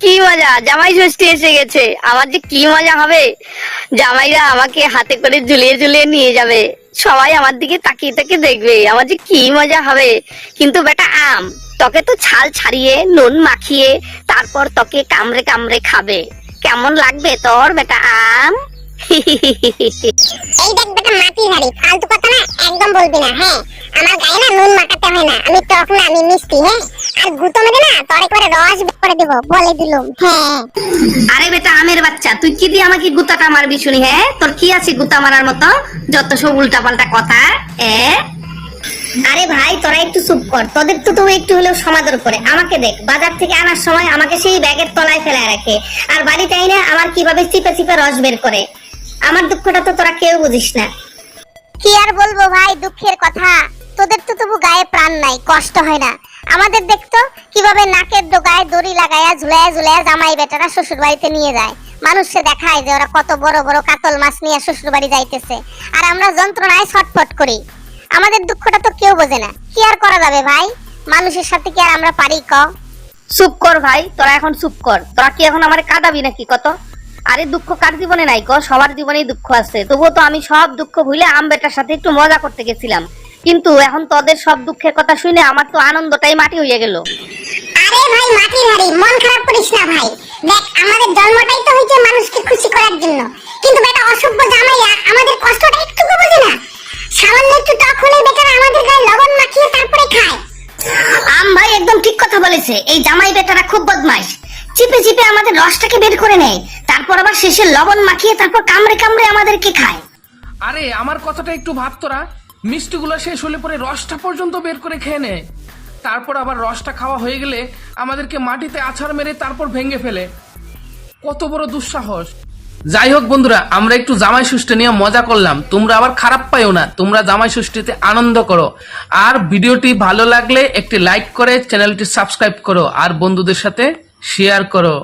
কি মজা? জামাই ষষ্ঠী এসে গেছে। আমার যে কি মজা হবে? জামাইরা আমাকে হাতে করে ঝুলিয়ে ঝুলিয়ে নিয়ে যাবে। সবাই আমার দিকে তাকিয়ে তাকিয়ে দেখবে। আমার যে কি মজা হবে। কিন্তু বেটা আম, তোকে তো ছাল ছাড়িয়ে, নুন মাখিয়ে, তারপর তোকে কামড়ে কামড়ে খাবে। কেমন লাগবে তোর বেটা আম? এই দেখ বেটা মাটি হাড়ি। ফালতু কথা না, একদম বলবি না হ্যাঁ? আমার গায়ে না নুন মাখাতে হয় না। আমি টক না, আমি মিষ্টি হ্যাঁ? আর গুতো মেরে না তোর একবারে রস করে দেবো বলে দিলুম। হ্যাঁ। আরে বেটা আমের বাচ্চা তুই কি দিয়ে আমাকে গুতাটা মারবি শুনি হ্যাঁ? তোর কি আছে গুতা মারার মতো? যত সব উল্টা পাল্টা কথা এ? আরে ভাই তোরা একটু চুপ কর। তোদের তো তুমি একটু হলেও সমাদর করে। আমাকে দেখ বাজার থেকে আনার সময় আমাকে সেই ব্যাগের তলায় ফেলায় রাখে। আর বাড়িতে আইনা আমার কীভাবে চিপে চিপে রস বের করে? আমার দুঃখটা তো তোরা কেউ বুঝিস না। কি আর বলব ভাই দুঃখের কথা। তোদের তো তবু কষ্ট হয় না। আমাদের দেখতো কীভাবে নাকের ডোগায় দড়ি লাগায়া ঝুলায়া ঝুলায়া জামাই বেটারা শ্বশুর বাড়িতে নিয়ে যায়। মানুষকে দেখায় যে ওরা কত বড় বড় কাতল মাছ নিয়ে শ্বশুর বাড়ি যাইতেছে। আর আমরা যন্ত্রণায় ছটফট করি। আমাদের দুঃখটা তো কেউ বোঝে না। কি আর করা যাবে ভাই? মানুষের সাথে কি আর আমরা পারি ক? চুপ কর ভাই, তোরা এখন চুপ কর। তোরা কি এখন আমার কাঁদাবি নাকি কত? আরে দুঃখ কার জীবনে নাই গো সবার জীবনেই দুঃখ আছে। তবুও তো আমি সব দুঃখ ভুলে আম বেটার সাথে একটু মজা করতে গেছিলাম। কিন্তু এখন তোদের সব দুঃখের কথা শুনে আমার তো আনন্দটাই মাটি হয়ে গেল। আরে ভাই মাটির হাড়ি মন খারাপ করিস না ভাই। দেখ আমাদের জন্মটাই তো হয়েছে মানুষকে খুশি করার জন্য। কিন্তু বেটা অসভ্য জামাইয়া আমাদের কষ্টটা একটুকু বোঝে না। সামান্য একটু হলে বেটারা আমাদের গায়ে লবণ মাখিয়ে তারপরে খায়। আম ভাই একদম ঠিক কথা বলেছে। এই জামাই বেটারা খুব বদমাইশ। চিপে চিপে আমাদের রসটাকে বের করে নেয়। তারপর আবার শেষে লবণ মাখিয়ে তারপর কামড়ে কামড়ে আমাদেরকে খায়। আরে আমার কথাটা একটু ভাব তোরা। মিষ্টিগুলো শেষ হলে পরে রসটা পর্যন্ত বের করে খেয়ে নেয় তারপর আবার রসটা খাওয়া হয়ে গেলে আমাদেরকে মাটিতে আছাড় মেরে তারপর ভেঙে ফেলে। কত বড় দুঃসাহস। যাই হোক বন্ধুরা, আমরা একটু জামাই ষষ্ঠী নিয়ে মজা করলাম। তোমরা আবার খারাপ পাইও না, তোমরা জামাই ষষ্ঠীতে আনন্দ করো। আর ভিডিওটি ভালো লাগলে একটি লাইক করে চ্যানেলটি সাবস্ক্রাইব করো। আর বন্ধুদের সাথে শেয়ার করো।